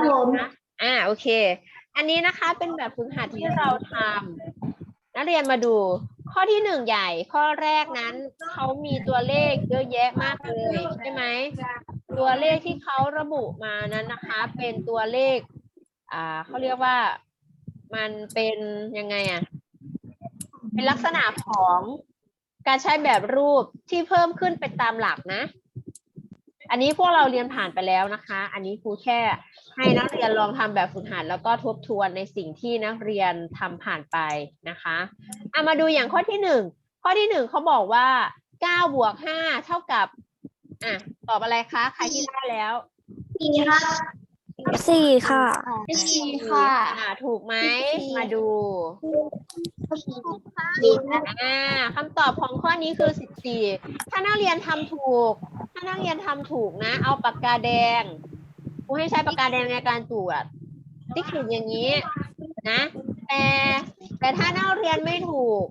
ครับผมนะอ่าโอเค อันนี้นะคะเป็นแบบฝึกหัดที่เราทำนักเรียนมาดู ข้อที่หนึ่งใหญ่ข้อแรกนั้นเขามีตัวเลขเยอะแยะมากเลยใช่ไหมตัวเลขที่เขาระบุมานั้นนะคะ เป็นตัวเลข อ่าเขาเรียกว่ามันเป็นยังไงอะเป็นลักษณะของการใช้แบบรูปที่เพิ่มขึ้นเป็นตามหลักนะ อันนี้พวกเราเรียนผ่านไปแล้วนะคะ อันนี้ครูแค่ให้นักเรียนลองทำแบบฝึกหัดแล้วก็ทบทวนในสิ่งที่นักเรียนทำผ่านไปนะคะเอามาดูอย่างข้อที่หนึ่งข้อที่หนึ่งเขาบอกว่าเก้าบวกห้าเท่ากับอะตอบอะไรคะใครที่ได้แล้วสี่ครับสี่ค่ะสี่ค่ะอ่าถูกไหมมาดูอ่าคำตอบของข้อนี้คือสิบสี่ถ้านักเรียนทำถูก ถ้านักเรียนทำถูกนะ เอาปากกาแดงครูให้ใช้ปากกาแดงในการตรวจติ๊กถูกอย่างนี้ นะ แต่แต่ถ้านักเรียนไม่ถูก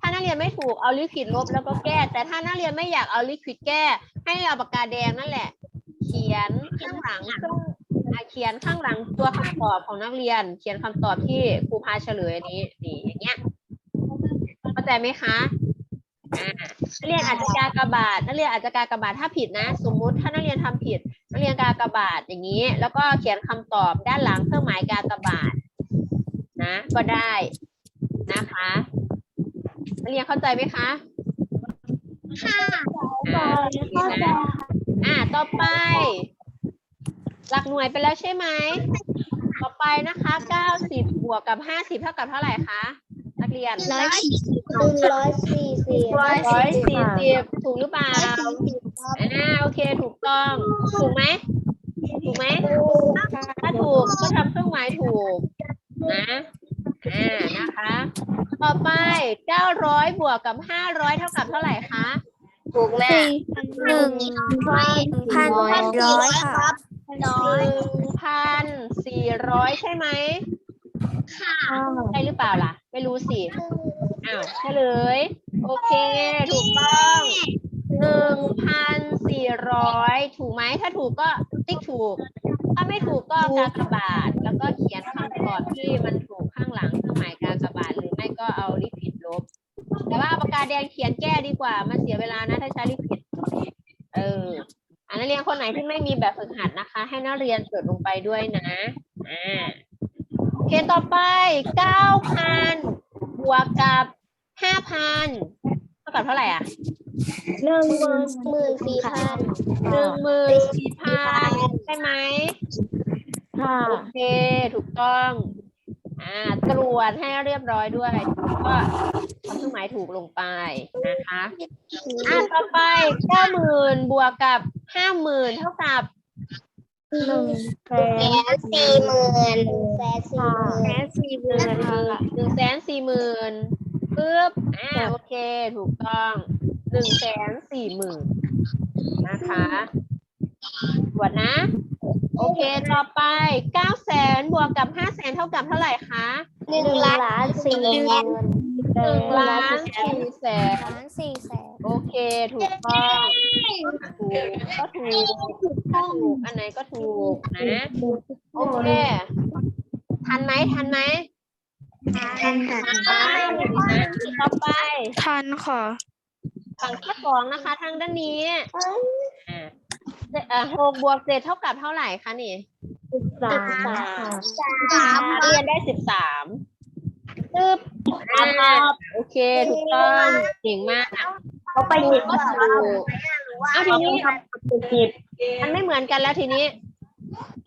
ถ้านักเรียนไม่ถูกเอาลิควิดลบแล้วก็แก้ แต่ถ้านักเรียนไม่อยากเอาลิควิดแก้ ให้เอาปากกาแดงนั่นแหละ เขียนข้างหลังตรงอะเขียนข้างหลังตัวคำตอบของนักเรียน เขียนคำตอบที่ครูพาเฉลยนี้นี่อย่างเงี้ยเข้าใจไหมคะ นักเรียนอาจจะกากบาทนักเรียนอาจจะกากบาทถ้าผิดนะ สมมุติถ้านักเรียนทำผิด นักเรียนกากบาทอย่างนี้ แล้วก็เขียนคำตอบด้านหลังเครื่องหมายกากบาทนะก็ได้นะคะนักเรียนเข้าใจไหมคะค่ะอ่าโอเคนะอ่าต่อไป หลักหน่วยไปแล้วใช่ไหมต่อไปนะคะเก้าสิบบวกกับห้าสิบเท่ากับเท่าไหร่คะนักเรียนร้อยสี่สิบ ร้อยสี่สิบร้อยสี่สิบถูกหรือเปล่าอ่าโอเคถูกต้องถูกไหมถูกไหมถ้าถูกก็ทำเครื่องหมายถูกนะอ่านะคะ ต่อไปเก้าร้อยบวกกับห้าร้อยเท่ากับเท่าไหร่คะถูกแม่หนึ่งพันร้อยค่ะร้อหยนึ่งพันสี่ร้อยใช่ไหมค่ะใช่หรือเปล่าล่ะ ไม่รู้สิ อ้าวเฉลย โอเค ถูกต้องหนึ่งพันสี่ร้อยถูกไหม ถ้าถูกก็ติ๊กถูก ถ้าไม่ถูกก็กากบาท แล้วก็เขียนคำตอบที่มันถูกข้างหลังเครื่องหมายกากบาทหรือไม่ก็เอาลิขิตลบ แต่ว่าปากกาแดงเขียนแก้ดีกว่า มันเสียเวลานะ ถ้าใช้ลิขิตเอออันนักเรียนคนไหนที่ไม่มีแบบฝึกหัดนะคะ ให้นักเรียนจดลงไปด้วยนะอ่าโอเคต่อไปเก้าพัน วกกับห้าพันเท่ากับเท่าไหร่อะหนึ่งหมื่นหมื่นสี่พันหนึ่งหมื่นสี่พันใช่ไหมค่ะโอเค ถูกต้องอ่าตรวจให้เรียบร้อยด้วย ก็ทำเครื่องหมายถูกลงไปนะคะอ่าต่อไปเก้าหมื่นบวกกับห้าหมื่นเท่ากับ หนึ่งแสแสนนสี่หมื่นแสนสี่หมื่นแสนสี่หมื่นค่ะหนึ่งแสนสี่หมื่นปึ๊บอ่าโอเค ถูกต้องหนึ่งแสนสี่หมื่นนะคะ ตรวจนะ โอเค ต่อไปเก้าแสนบวกกับห้าแสนเท่ากับเท่าไหร่คะหนึ่งล้านสี่หมื่นหนึ่งล้านสี่แสนล้านสี่แสนโอเค ถูกต้องถูกก็ถูกถ้าถูกอันไหนก็ถูกนะโอเคทันไหมทันไหมทันต่อไปทันค่ะฝั่งที่สองนะคะ ทางด้านนี้อ่า เจ็ดเอ่อหกบวกเจ็ดเท่ากับเท่าไหร่คะนี่สามสามเรียนได้สิบสามตึ๊บอ่าโอเคถูกต้องเก่งมากเขาไปเจ็ดก็ถูกเอาทีนี้มันไม่เหมือนกันแล้วทีนี้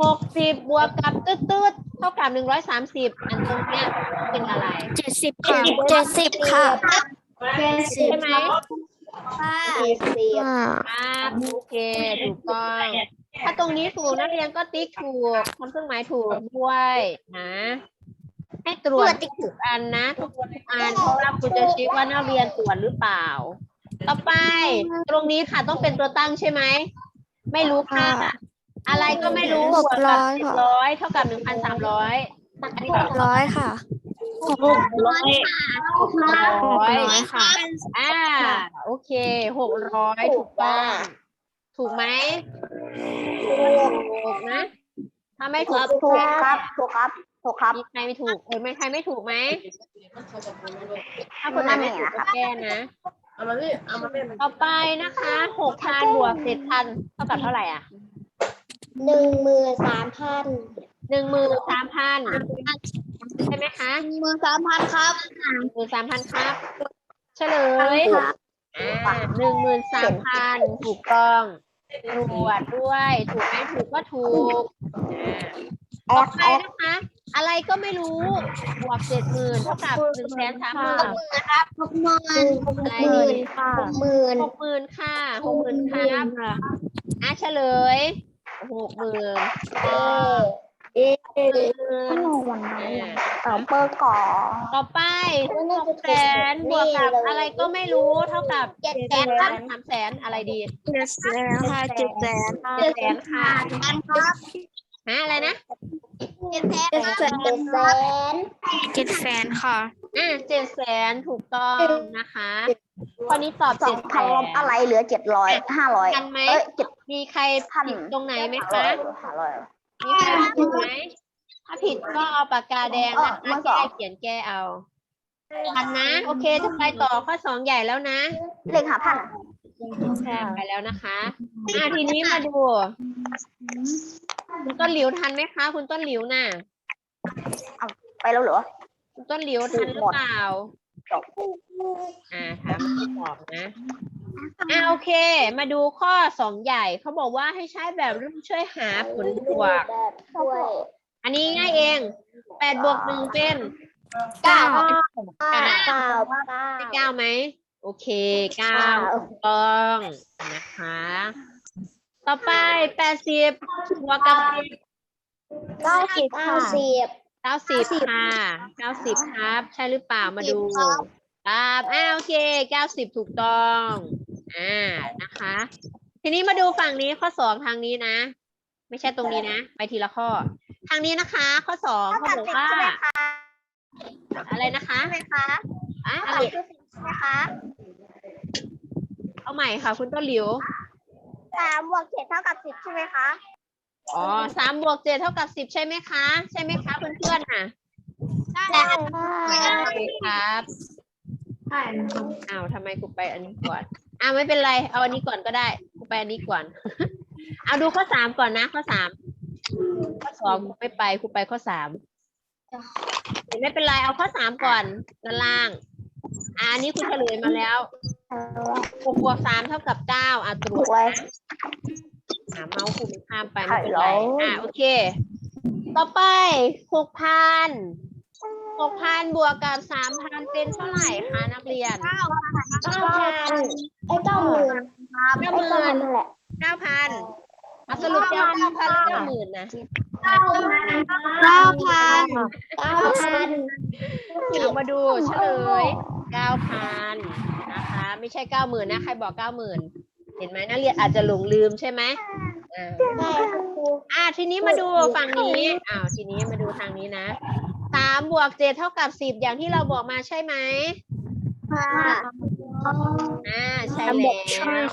หกสิบบวกกับตืดตืดๆเท่ากับหนึ่งร้อยสามสิบอันตรงเนี้ยเป็นอะไรเจ็ดสิบค่ะเจ็ดสิบค่ะใช่ไหม สี่สิบอ่าครับโอเค ถูกต้อง ถ้าตรงนี้ถูกนักเรียนก็ติ๊กถูกทำเครื่องหมายถูกด้วยนะ ให้ตรวจทุกอันนะทุกอันเพราะว่าคุณจะเช็คว่านักเรียนตรวจหรือเปล่า ต่อไป ตรงนี้ค่ะต้องเป็นตัวตั้งใช่ไหม ไม่รู้ค่ะ อะไรก็ไม่รู้บวกกับสิบร้อยเท่ากับหนึ่งพันสามร้อยอันนี้หกร้อยค่ะ หกร้อยหกร้อยร้อยค่ะอ่าโอเคหกร้อยถูกต้องถูกไหมถูกนะถ้าไม่ถูกถูกครับถูกครับถูกครับมีใครไม่ถูกเออไม่ใครไม่ถูกไหมถ้าคนไหนไม่ถูกก็แก้นะเอามานี่เอามาเล่นต่อไปนะคะหกพันบวกเจ็ดพันเท่ากับเท่าไหร่อะหนึ่งหมื่นสามพันหนึ่งหมื่นสามพัน ใช่ไหมคะหมื่นสามพันครับหนึ่งหมื่นสามพันครับ เฉลยอ่าหนึ่งหมื่นสามพันถูกต้องตรวจด้วย ถูกไหมถูกก็ถูกอ่าต่อไปนะคะ อะไรก็ไม่รู้ บวกเจ็ดหมื่นเท่ากับหนึ่งแสนสามหมื่นครับหกหมื่นหกหมื่นหกหมื่นหกหมื่นค่ะหกหมื่นครับอะเฉลยหกหมื่นเอ หนึ่งหมื่นสองเปอร์ก่อต่อไปหกแสนบวกกับอะไรก็ไม่รู้เท่ากับเจ็ดแสแสนนครับสามแสนอะไรดี เจ็ดแสนค่ะเจ็ดแสนเจ็ดแสนค่ะพันครับฮะอะไรนะเจ็ดแสนเจ็ดแสนเจ็ดแสนค่ะอะเจ็ดแสนถูกต้องนะคะข้อนี้ตอบสอเจ็งดแสพันลบนอะไรเหลือเจ็ดร้อยห้าร้อยทันไหมเอ้ยเจ็ดมีใครพันผิดตรงไหนไหมร้อคะยห้าร้อย มีใครผิดไหมถ้าผิดก็เอาปากกาแดงนะเออมาคะสองแก้เขียนแก้เอาทันนะ โอเคจะไปต่อข้อสองใหญ่แล้วนะเลขหาพันไปแล้วนะคะอะทีนี้มาดูคุณต้นหลิวทันไหมคะ คุณต้นหลิวน่ะไปแล้วเหรอคุณต้นหลิวทันหรือเปล่าจบอ่าถามไม่ตอบนะ อ่าโอเค มาดูข้อสองใหญ่เขาบอกว่าให้ใช้แบบรุ่นช่วยหาผลบวก แบบช่วยอันนี้ง่ายเองแปดบวกหนึ่งเป็นเก้าเก้าเก้าเก้าได้เก้าไหมโอเคเก้าถูกต้องนะคะ ต่อไปแปดสิบบวกกับสิบเก้าสิบเก้าสิบเก้าสิบค่ะเก้าสิบครับ ใช่หรือเปล่ามาดูครับครับอ่าโอเคเก้าสิบถูกต้อง อ่านะคะ ทีนี้มาดูฝั่งนี้ข้อสองทางนี้นะ ไม่ใช่ตรงนี้นะ ไปทีละข้อ ทางนี้นะคะ ข้อสองเขาบอกว่า อะไรนะคะใช่ไหมคะอะเก้าอะไรสิบใช่ไหมคะเอาใหม่ค่ะ คุณต้นหลิว สามบวกเจ็ดเท่ากับสิบใช่ไหมคะ อ๋อสามบวกเจ็ดเท่ากับสิบใช่ไหมคะ ใช่ไหมคะเพื่อนๆค่ะ ใช่ใช่ครับอ้าวทำไมกูไปอันนี้ก่อน อ้าวไม่เป็นไร เอาอันนี้ก่อนก็ได้กูไปอันนี้ก่อน เอาดูข้อสามก่อนนะ ข้อสามข้อสองกูไม่ไปกูไปข้อสามไม่เป็นไรเอาข้อสามก่อนด้านล่างอ่าอันนี้คุณเฉลยมาแล้วหกบวกสามเท่ากับเก้าอะตรวถูจกไว้นะอ่าเมาส์คุณข้ามไปไม่เป็นไรฮัลโหลอ่าโอเค ต่อไปหกพัน หกพันบวกกับสามพันเป็นเท่าไหร่คะนักเรียนเก้าพันไอ้เก้าหมื่นครับเก้าไอ้หมื่นเก้าพันนั่นแหละเก้าพันเอาสรุปจะเก้าพันหรือเก้าหมื่นนะเก้าพันเก้าพันเก้าพันเอามาดูเฉลยเก้าพันนะคะ ไม่ใช่เก้าหมื่นนะใครบอกเก้าหมื่นเห็นไหมนักเรียนอาจจะหลงลืมใช่ไหมอ่าใช่ค่ะครูอ่าทีนี้มาดูฝั่งนี้อ้าวทีนี้มาดูทางนี้นะ สามบวกเจ็ดเท่ากับสิบอย่างที่เราบอกมาใช่ไหมค่ะอ่าใช่แล้ว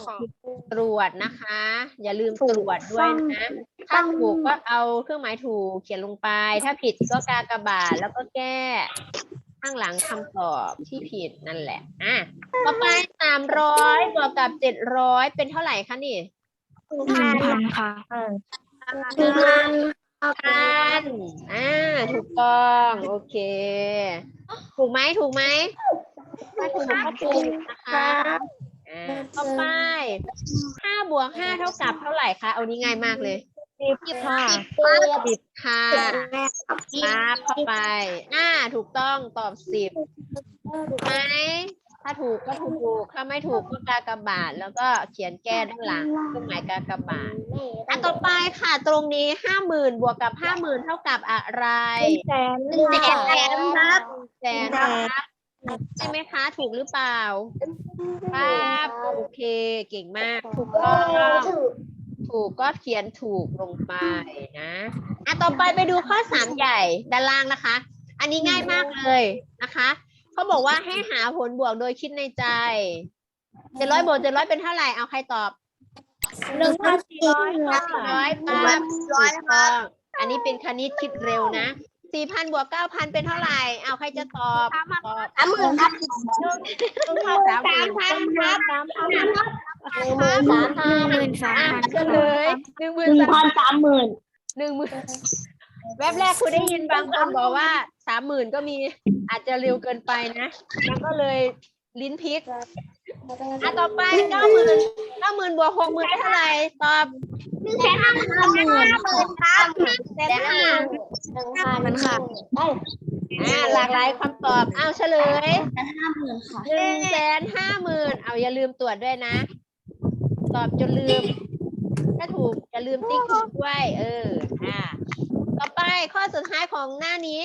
ตรวจนะคะ อย่าลืมตรวจด้วยนะถ้าถูกก็เอาเครื่องหมายถูกเขียนลงไป ถ้าผิดก็กากบาทแล้วก็แก้ข้างหลังคำตอบที่ผิดนั่นแหละอะต่อไปสามร้อยบวกกับเจ็ดร้อยเป็นเท่าไหร่คะนี่หนึ่งพันค่ะหนึ่งพัน พันอ่าถูกต้องโอเค ถูกไหมถูกไหมถ้าถูกก็ถูกนะคะอ่าต่อไปห้าบวกห้าเท่ากับเท่าไหร่คะเอานี้ง่ายมากเลยสิบค่ะสิบค่ะปั๊บเข้าไป อ่า ถูกต้องตอบสิบถูกไหม ถ้าถูกก็ถูก ถ้าไม่ถูกก็กากบาท แล้วก็เขียนแก้ด้านหลังเครื่องหมายกากบาทอะต่อไปค่ะ ตรงนี้ห้าหมื่นบวกกับห้าหมื่นเท่ากับอะไรแสนหนึ่งแสนครับแสนครับใช่ไหมคะ ถูกหรือเปล่า ครับ โอเค เก่งมาก ถูกต้องถูกก็เขียนถูกลงไปนะอะต่อไปไปดูข้อสามใหญ่ด้านล่างนะคะ อันนี้ง่ายมากเลยนะคะ เขาบอกว่าให้หาผลบวกโดยคิดในใจเจ็ดร้อยบวกเจ็ดร้อยเป็นเท่าไหร่เอาใครตอบหนึ่งพันสี่ร้อยห้าร้อยปั๊บร้อยถูกต้องอันนี้เป็นคณิตคิดเร็วนะสี่พันบวกเก้าพันเป็นเท่าไหร่เอาใครจะตอบตอบสามหมื่นครับสามหมื่นพันครับสามพันครับหนึ่งหมื่นสามพันหมื่นสามอะพันเฉลยหนึ่งหมื่นหนึ่งสามพันสามหมื่นหนึ่งหมื่นแวบแรกคุณได้ยินบางคนบอกว่าสามหมื่นก็มี อาจจะเร็วเกินไปนะมันก็เลยลิ้นพลิกอะต่อไปเก้าหมื่นเก้าหมื่นบวกหกหมื่นได้เท่าไหร่ตอบหนึ่งแสนห้าหมื่นครับแสนห้าหนึ่งพันค่ะอ่าหลากหลายคำตอบเอาเฉลยห้าหมื่นค่ะหนึ่งแสนห้าหมื่นเอาอย่าลืมตรวจด้วยนะ ตอบจนลืม ถ้าถูกอย่าลืมติ๊กถูกด้วย เออ อ่า ต่อไปข้อสุดท้ายของหน้านี้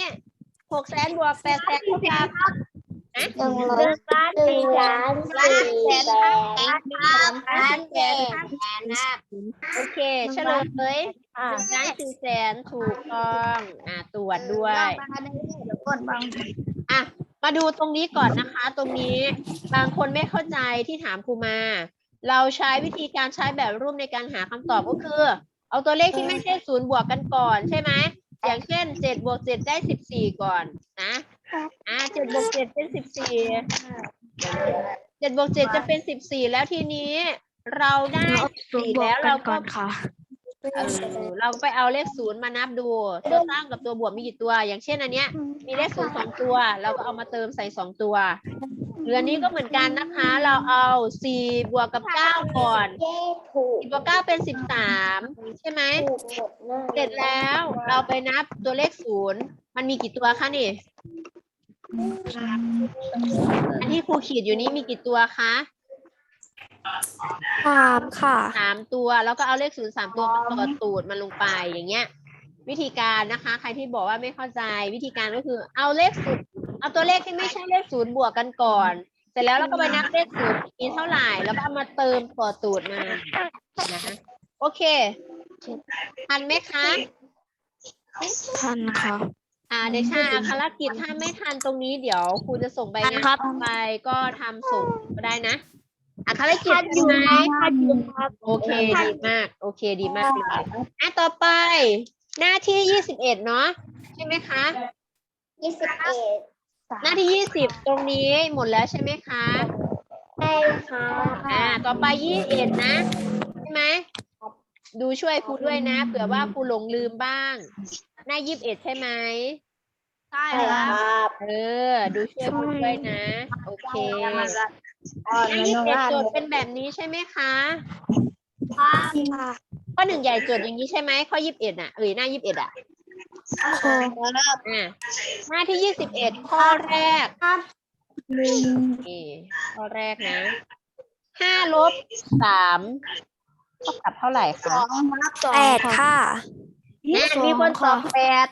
หกแสนบวกแปดแสนเท่ากับนะหนึ่งล้านหนึ่งล้านสี่แสนล้านเจ็ดโอเคเฉลยหนึ่งล้านสี่แสนถูกต้องอ่าตรวจด้วยอะมาดูตรงนี้ก่อนนะคะ ตรงนี้บางคนไม่เข้าใจที่ถามครูมา เราใช้วิธีการใช้แบบรูปในการหาคำตอบก็คือ เอาตัวเลขที่ไม่ใช่ศูนย์บวกกันก่อนใช่ไหม อย่างเช่นเจ็ดบวกเจ็ดได้สิบสี่ก่อนนะอ่าเจ็ดบวกเจ็ดเป็นสิบสี่เจ็ดบวกเจ็ดจะเป็นสิบสี่แล้วทีนี้ เราได้สี่แล้วเราก็ค่ะเออเราไปเอาเลขศูนย์มานับดู ตัวตั้งกับตัวบวกมีกี่ตัว อย่างเช่นอันเนี้ย มีเลขศูนย์สองตัว เราก็เอามาเติมใส่สองตัว เหลือนี้ก็เหมือนกันนะคะ เราเอาสี่บวกกับเก้าก่อนถูกสี่บวกเก้าเป็นสิบสามใช่ไหมถูกหมดเลยเสร็จแล้วเราไปนับตัวเลขศูนย์มันมีกี่ตัวคะนี่ อันที่ครูขีดอยู่นี้มีกี่ตัวคะสามค่ะสามตัวแล้วก็เอาเลขศูนย์สามตัวมาต่อตูดมันลงไปอย่างเงี้ย วิธีการนะคะ ใครที่บอกว่าไม่เข้าใจวิธีการก็คือเอาเลขศูนย์ เอาตัวเลขที่ไม่ใช่เลขศูนย์บวกกันก่อน เสร็จแล้วเราก็ไปนับเลขศูนย์มีเท่าไหร่ แล้วก็เอามาเติมต่อตูดมานะคะโอเคทันไหมคะทันค่ะอ่าเด็กชายอัครกิจถ้าไม่ทันตรงนี้เดี๋ยวครูจะส่งใบงานครับไปก็ทำส่งก็ได้นะอัครกิจใช่ไหมโอเคดีมาก โอเคดีมากเลยอะต่อไป หน้าที่ยี่สิบเอ็ดเนาะใช่ไหมคะยี่สิบเอ็ด หน้าที่ยี่สิบตรงนี้หมดแล้วใช่ไหมคะใช่ค่ะอ่าต่อไปยี่สิบเอ็ดนะใช่ไหมดูช่วยครูด้วยนะเผื่อว่าครูหลงลืมบ้าง หน้ายี่สิบเอ็ดใช่ไหมใช่ครับเออ ดูช่วยครูด้วยนะ โอเคหน้ายี่สิบเอ็ดโจทย์เป็นแบบนี้ใช่ไหมคะค่ะข้อหนึ่งใหญ่โจทย์อย่างนี้ใช่ไหมข้อยี่สิบเอ็ดอะเอ้ยหน้ายี่สิบเอ็ดอะ อ่าหน้าที่ยี่สิบเอ็ดข้อแรกครับนี่ข้อแรกนะห้าลบสามเท่ากับเท่าไหร่คะแปดค่ะแน่มีคนตอบแปด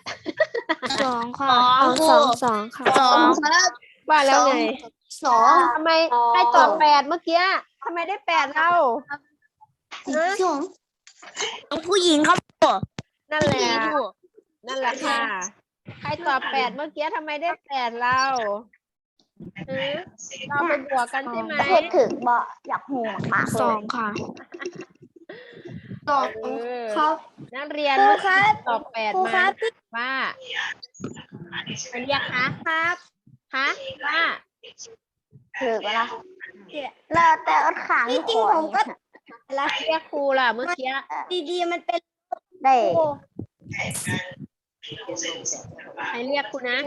สองค่ะสองเอาสองสองค่ะสองครับว่าแล้วไงสอง ทำไมให้ตอบแปดเมื่อกี้ทำไมได้แปดเล่าสองผู้หญิงครับนั่นแหละ นั่นแหละค่ะ ใครตอบแปดเมื่อกี้ทำไมได้แปดเราหือเราไปบวกกันใช่ไหมเห็ดถึงบ่อยากหูมากสองค่ะ สองเออครับ นักเรียนครูเมื่อครักี้บตอบแปดครูมาครับว่าเรียกคะครับคะว่าถือปะล่ะแล้วแต่อัดขางจริงผมก็แล้วเรียกครูล่ะเมื่อกี้ดีๆมันเป็นได้ ใครเรียกครูนะ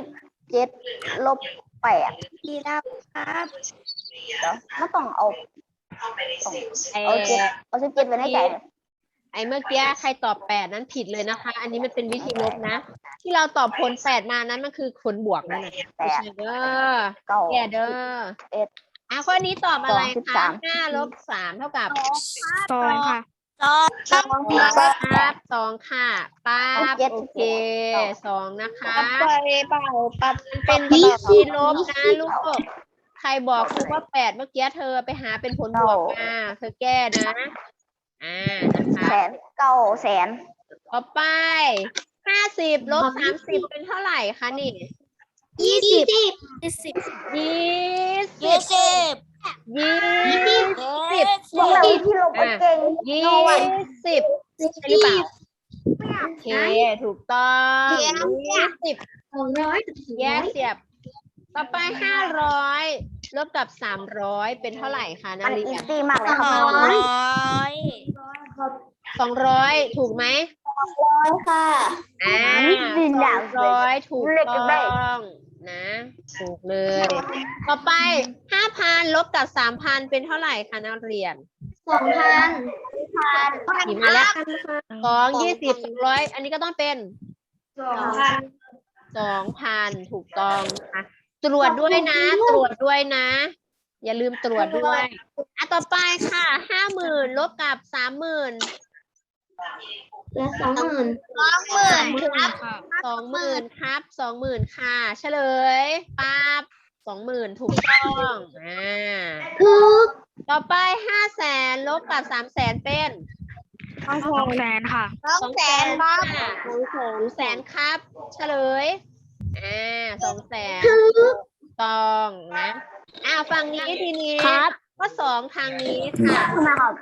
เจ็ดลบแปดดีครับครับเดี๋ยวไม่ต้องเอาไอเอาเจ็ดเอาสิบเจ็ดไว้ในใจไอเมื่อกี้ใครตอบแปดนั้นผิดเลยนะคะ อันนี้มันเป็นวิธีลบนะ ที่เราตอบผลแปดมานั้นมันคือผลบวกนั่นแหละแปไม่ดใช่เด้อเก้าแกเด้อเอ็ดอะข้อนี้ตอบอะไรสองสิบคะสามห้าลบสามเท่ากับสองค่ะ สองครับ สองค่ะป้าบเจ็ดโอเคสองนะคะไปเปล่าปัดเป็นวิธีลบนะลูกใครบอกครูว่าแปดเมื่อกี้เธอไปหาเป็นผลบวกมาเธอแก้นะอ่านะคะแสนเก้าแสนต่อไปห้าสิบลบสามสิบเป็นเท่าไหร่คะนี่ยี่สิบยี่สิบยี่สิบ ยี่สิบบอกแล้วที่ลบเก่งยี่สิบใช่หรือเปล่าโอเคถูกต้องเสียบยี่สิบสองร้อยแยกเสียบ ต่อไปห้าร้อยลบกับสามร้อยเป็นเท่าไหร่คะนัมักนเรีอียนซี่มากเลยครับยสองร้อยถูกไหมค่ะอ่าดินสดาอวงร้อยถูกเล็กต้กันได้อง นะ ถูกเลย ต่อไปห้าพันลบกับสามพันเป็นเท่าไหร่คะนักเรียนสองพันกี่มาแล้วสองยี่สิบสองร้อยอันนี้ก็ต้องเป็นสองพันสองพันถูกต้องนะคะตรวจด้วยนะ ตรวจด้วยนะ อย่าลืมตรวจด้วยอะต่อไปค่ะห้าหมื่นลบกับสามหมื่น และสองหมื่นสองหมื่นครับสองหมื่นครับสองหมื่นค่ะ เฉลยปั๊บสองหมื่นถูกต้องอ่าถูกต่อไปห้าแสนลบกับสามแสนเป็นสองแสนค่ะสองแสนครับค่ะสองแสนครับ เฉลยอ่าสองแสนถูกต้องนะอ่าฝั่งนี้ทีนี้ครับ ข้อสองทางนี้ค่ะทำไมครับ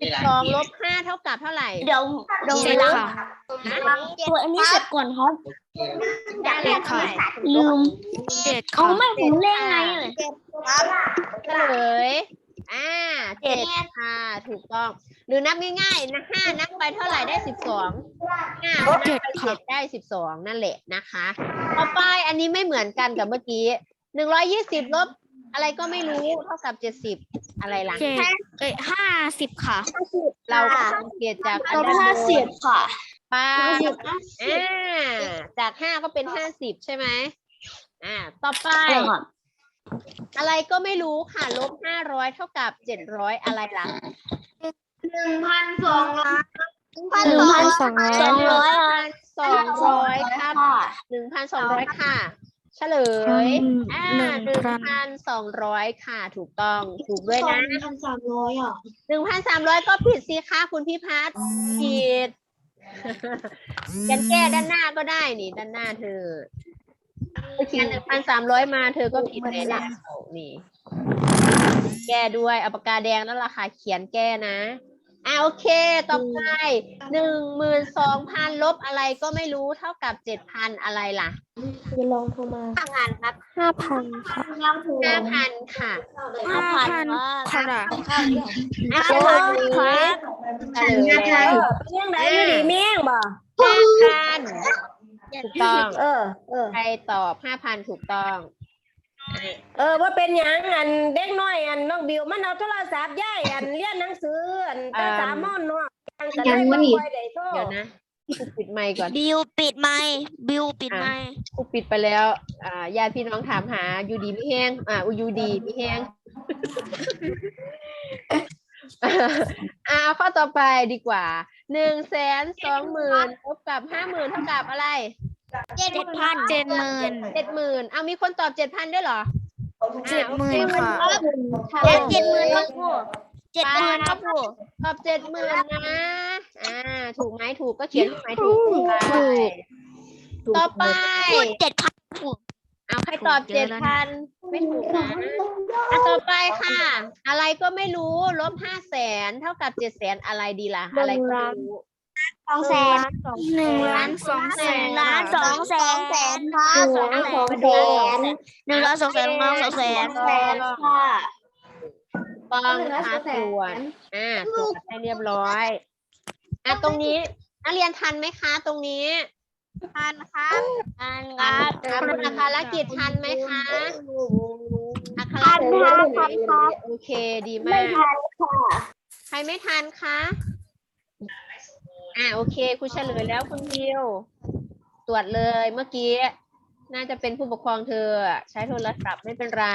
สิบสองลบห้าเท่ากับเท่าไหร่ เดี๋ยวเดี๋ยวล้างค่ะตัวอันนี้เสร็จก่อนครับได้แล้วเท่าไหร่ลืมเจ็ดเอาไม่ผมเล่นไงเลยเฉลยอ่าเจ็ดค่ะถูกต้อง หรือนับง่ายๆนะห้านับไปเท่าไหร่ได้สิบสองห้านับไปเจ็ดได้สิบสองนั่นแหละนะคะ ต่อไปอันนี้ไม่เหมือนกันกับเมื่อกี้หนึ่งร้อยยี่สิบลบ อะไรก็ไม่รู้เท่ากับเจ็ดสิบอะไรล่ะเจ็ดเอ้ยห้าสิบค่ะ เราก็สังเกตจากอันลบด้านห้าบสิบนค่ะป้าอ่าจากห้าก็เป็นห้าสิบใช่ไหมอ่า ต่อไป อะไรก็ไม่รู้ค่ะ ลบห้าร้อยเท่ากับเจ็ดร้อยอะไรล่ะหนึ่งพันสองร้อยหนึ่งพันสองร้อยสองร้อยสองร้อยครับหนึ่งพันสองร้อยค่ะ เฉลย อ่าหนึ่งพันสองร้อยค่ะ ถูกต้อง ถูกด้วยนะพันสามร้อยอะหนึ่งพันสามร้อยก็ผิดสิคะคุณพี่พัฒน์ผิดกันแก้ด้านหน้าก็ได้นี่ ด้านหน้าเธอเขียนหนึ่งพันสามร้อยมาเธอก็ผิดเลยละนี่ แก้ด้วยเอาปากกาแดงแล้วราคาเขียนแก้นะ อ่าโอเค ต่อไปหนึ่งหมื่นสองพันลบอะไรก็ไม่รู้เท่ากับเจ็ดพันอะไรล่ะจะลองโทรมาทำงานครับห้าพันค่ะลองโทรห้าพันค่ะห้าพันค่ะอะเฉลยเฉลยแล้วเมี่ยงไหนอยู่ดีเมี่ยงบ่ห้าพันถูกต้องเออเออใครตอบห้าพันถูกต้อง เออว่าเป็นหยังอันเด็กน้อยอันน้องบิวมันเอาโทรศัพท์ย่ายอันเรียนหนังสืออันภาษามอนเนาะอันก็เลยบ่ค่อยได้โทรเดี๋ยวนะกูปิดไมค์ก่อนบิวปิดไมค์บิวปิดไมค์กูปิดไปแล้ว อ่าญาติพี่น้องถามหาอยู่ดีไม่แห้งอ่าอุยูดีไม่แห้งอ่าเอาข้อต่อไปดีกว่าหนึ่งแสนสองหมื่นลบกับห้าหมื่นเท่ากับอะไร เจ็ดพันเจ็ดหมื่นเจ็ดหมื่นเอามีคนตอบเจ็ดพันด้วยเหรอเจ็ดหมื่นค่ะเจ็เจ็ดดหมื่นครับครูเจ็ดหมื่นครับครูตอบเจ็ดหมื่นนะ อ่า ถูกไหมถูกก็เขียนถูกไหมถูกไปต่อไปพูดเจ็ดพันครูเอาใครตอบถูกเยเจ็ดอะแล้วพันะนไม่ถูกนะอะต่อไปค่ะ อะไรก็ไม่รู้ลบห้าแสนเท่ากับเจ็ดแสนอะไรดีล่ะ อะไรก็ไม่รู้ส องแสนหนึ่งล้านสองแสนล้านสองแสนครับสองแสนหนึ่งล้านสองแสนล้านสองแสนแสนค่ะต้องค่ะตรวจอ่าตรวจให้เรียบร้อยอะตรงนี้นักเรียนทันไหมคะ ตรงนี้พันครับพันคทัรันบครับอัคารกิจทันไหมคะอัคารทันกิจครับทันครับโอเคดีมากใครไม่ทันคะ อ่าโอเคครูเฉลยแล้วคุณพิวตรวจเลยเมื่อกี้ น่าจะเป็นผู้ปกครองเธอ ใช้โทรศัพท์ไม่เป็นไร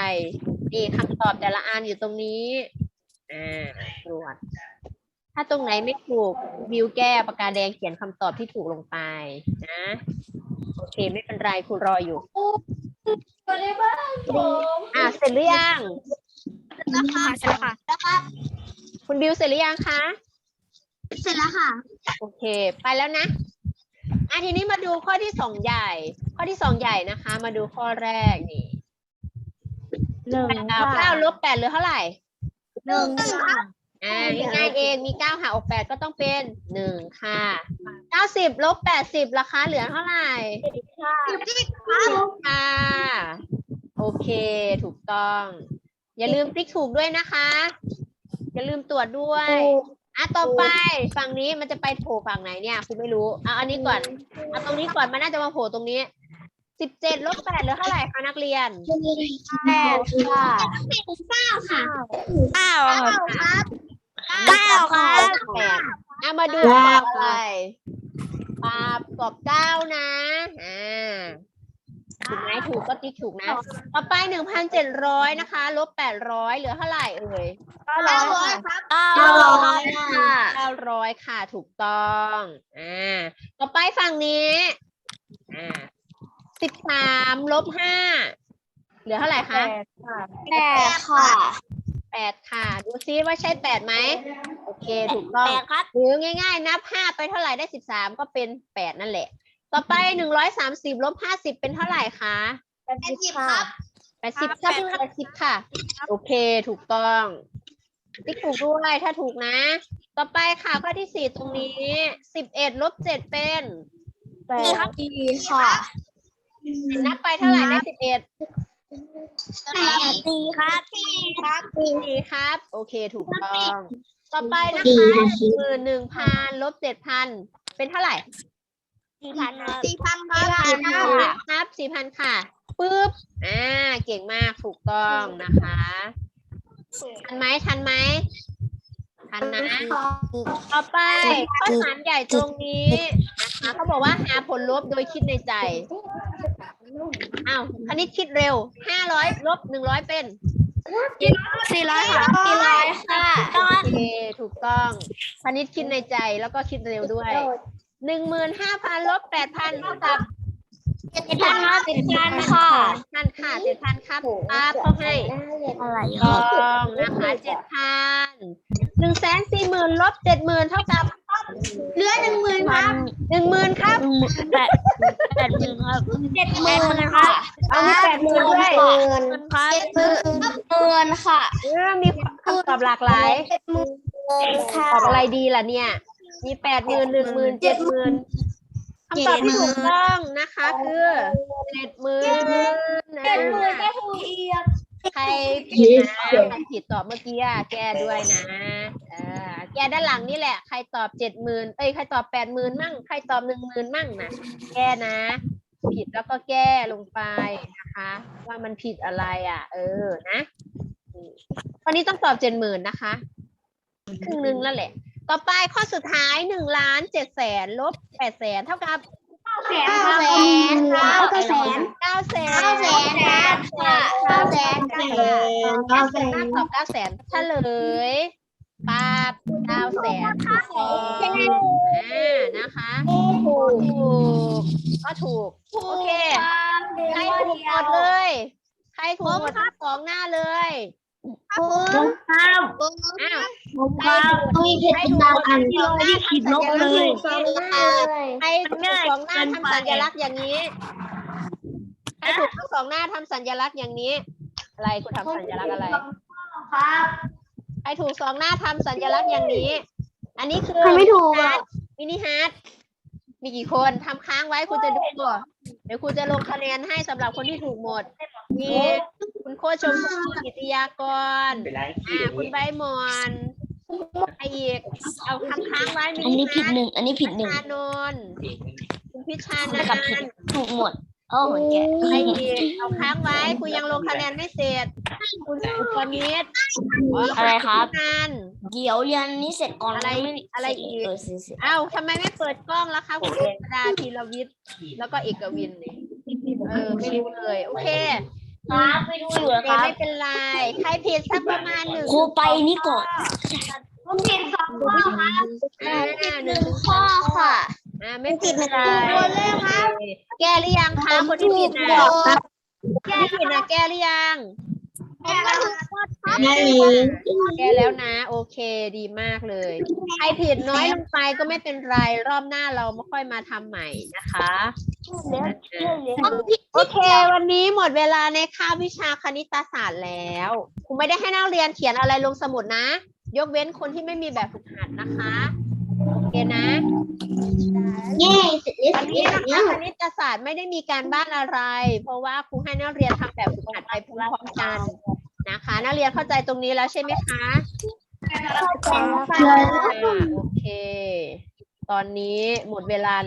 นี่คำตอบแต่ละอันอยู่ตรงนี้อ่าตรวจ ถ้าตรงไหนไม่ถูกวิวแก้ปากกาแดงเขียนคำตอบที่ถูกลงไปนะโอเคไม่เป็นไรครูรออยู่อ่าเสร็จหรือยังแล้วค่ะเสร็จแล้วค่ะแล้วครับคุณบิวเสร็จหรือยังคะ เสร็จแล้วค่ะ โอเค ไปแล้วนะอะทีนี้มาดูข้อที่สองใหญ่ ข้อที่สองใหญ่นะคะ มาดูข้อแรกนี่หนึ่งแปดเก้าเก้าลบแปดเหลือเท่าไหร่หนึ่งค่ะออ่าง่ายๆเองมีเก้าหารออกแปดก็ต้องเป็นหนึ่งค่ะเก้าสิบลบแปดสิบราคาเหลือเท่าไหร่สิบค่ะ โอเค ถูกต้อง อย่าลืมติ๊กถูกด้วยนะคะ อย่าลืมตรวจด้วย อะต่อไปฝั่งนี้มันจะไปโผล่ฝั่งไหนเนี่ยคุณไม่รู้เอาอันนี้ก่อนเอาตรงนี้ก่อนมันน่าจะมาโผล่ตรงนี้สิบเจ็ดลบแปดเหลือเท่าไหร่คะนักเรียนแปดค่ะเก้าครับเก้าค่ะแปดเอามาดูตอบอะไรปาบตอบเก้านะอ่า ถูกไหมถูกก็ติ๊กถูกนะ ต่อไปหนึ่งพันเจ็ดร้อยนะคะ ลบแปดร้อยเหลือเท่าไหร่เอ่ยเก้าร้อยครับเก้าเก้าร้อยค่ะเก้าร้อยค่ะถูกต้องอ่าต่อไปฝั่งนี้อ่าสิบสามลบห้าเหลือเท่าไหร่คะแปดค่ะแปดค่ะ ดูซิว่าใช่แปดไหมโอเคถูกต้องแปดครับหรือง่ายๆ นับห้าไปเท่าไหร่ได้สิบสามก็เป็นแปดนั่นแหละ ต่อไปหนึ่งร้อยสามสิบลบห้าสิบเป็นเท่าไหร่คะแปดสิบครับ แปดสิบครับแปดสิบค่ะ โอเค ถูกต้องติ๊กถูกด้วยถ้าถูกนะ ต่อไปค่ะข้อที่สี่ตรงนี้สิบเอ็ดลบเจ็ดเป็นแปดสี่ค่ะนับไปเท่าไหร่ได้สิบเอ็ดแปดสี่ครับสี่ครับสี่ครับ โอเคถูกต้อง ต่อไปนะสี่คะค่ะหมื่นหนึ่งพันลบเจ็ดพันเป็นเท่าไหร่ สี่พันครับสี่พันครับสี่พันครับสี่พันค่ะปึ๊บอ่าเก่งมากถูกต้องนะคะทันไหมทันไหมทันนะต่อไปข้อสามใหญ่ตรงนี้นะคะเขาบอกว่าหาผลลบโดยคิดในใจอ้าวคณิตคิดเร็วห้าร้อยลบหนึ่งร้อยเป็นสี่ร้อยค่ะสี่ร้อยค่ะโอเคถูกต้องคณิตคิดในใจแล้วก็คิดเร็วด้วย หนึ่งหมื่นห้าพันลบแปดพันเท่ากับเจ็ดพันครับเจ็ดพันค่ะพันค่ะเจ็ดพันครับป้าเขาให้อะไรถูกต้องนะคะเจ็ดพันหนึ่งแสนสี่หมื่นลบเจ็ดหมื่นเท่ากับเหลือหนึ่งหมื่นครับหนึ่งหมื่นครับแปดแปดหมื่นครับเจ็ดหมื่นค่ะเอามีแปดหมื่นด้วยหมื่นครับเจ็ดหมื่นหมื่นค่ะเออมีคำตอบหลากหลายเจ็ดหมื่นค่ะตอบอะไรดีล่ะเนี่ย มีแปดหมื่นหนึ่งหมื่นเจ็ดหมื่นคำตอบที่ถูกต้องนะคะคือเจ็ดหมื่นเจ็ดหมื่นก็ถูกอีกใครผิดนะใครผิดตอบเมื่อกี้อะแก้ด้วยนะเออแก้ด้านหลังนี่แหละ ใครตอบเจ็ดหมื่นเอ้ยใครตอบแปดหมื่นมั่งใครตอบหนึ่งหมื่นมั่งนะแก้นะ ผิดแล้วก็แก้ลงไปนะคะ ว่ามันผิดอะไรอะ เออนะอืมวันนี้ต้องตอบเจ็ดหมื่นนะคะครึ่งหนึงแล้วแหละ ต่อไปข้อสุดท้ายหนึ่งล้านเจ็ดแสนลบแปดแสนเท่ากับแสนเก้าแสนเก้าแสนเก้าแสนเก้าแสนค่ะเก้าแสนเก้าแสนเก้าแสนตอบเก้าแสนเฉลยป้าบเก้าแสนถูกต้องอ่านะคะถูกถูกก็ถูกโอเคใครถูกหมดเลย ใครถูกหมดทั้งสองหน้าเลย ถูกครับอ้าวผมครับมีเพชรดาวอันที่ลยที่ขีดลบเลยสองหน้าเลยใครถูกสองหน้าทำสัญลักษณ์อย่างนี้ใครถูกทั้งสองหน้าทำสัญลักษณ์อย่างนี้ อะไรคุณทำสัญลักษณ์อะไรครับใครถูกสองหน้าทำสัญลักษณ์อย่างนี้ อันนี้คือใครไม่ถูกมินิอะฮาร์ทมินิฮาร์ทมีกี่คนทำค้างไว้คุณจะดู เดี๋ยวคุณจะลงคะแนนให้สำหรับคนที่ถูกหมดมีคุณโคชชมพู่กิติยากรอ่าคุณใบหมอนใครอีกเอาคำค้างไว้มิอันนินี้ผิดฮาร์ทหนึ่ง อันนี้ผิดหนึ่ง ชานนท์คุณพิชานักับนผิดท์ถูกหมด โอ้โหแกใครอีกเอาค้างไว้คุณยังลงคะแนนไม่เสร็จ คุณสุปนิดอะไรครับ นัน เดี๋ยวเรียนนี้เสร็จก่อนอะไรม่อะไรอีกเออเสร็จเสร็จเอ้าทำไมไม่เปิดกล้องล่ะคะคุณเอกดาพีรวิทย์แล้วก็เอกวินนี่เออไม่รู้เลย โอเคครับไปดูอยู่นะโอเคครับไม่เป็นไรใครผิดสักประมาณหนึ่งครูไปนี่ก่อนผมผิดสองข้อครับอ่าหนึ่งข้อค่ะ อ่าไม่ผิดไม่เป็นไรตัวเลขครับโอเคแก้หรือยังคะคนที่ผิดนะคนที่ผิดนะแก้หรือยังไม่แก้แล้วนะ โอเคดีมากเลยใครผิดน้อยลงไปก็ไม่เป็นไรรอบหน้าเราไม่ค่อยมาทำใหม่นะคะโอเค วันนี้หมดเวลาในคาบวิชาคณิตศาสตร์แล้วครูไม่ได้ให้นักเรียนเขียนอะไรลงสมุดนะ ยกเว้นคนที่ไม่มีแบบฝึกหัดนะคะ โอเคนะ เย้เสร็จแล้วอันเสร็นี้จนะแล้คะวคณิตศาสตร์ไม่ได้มีการบ้านอะไร เพราะว่าครูให้นักเรียนทำแบบฝึกหัดไปพร้อมๆกันนะคะ นักเรียนเข้าใจตรงนี้แล้วใช่ไหมคะ เข้าใจแล้วค่ะ อ่าโอเค ตอนนี้หมดเวลา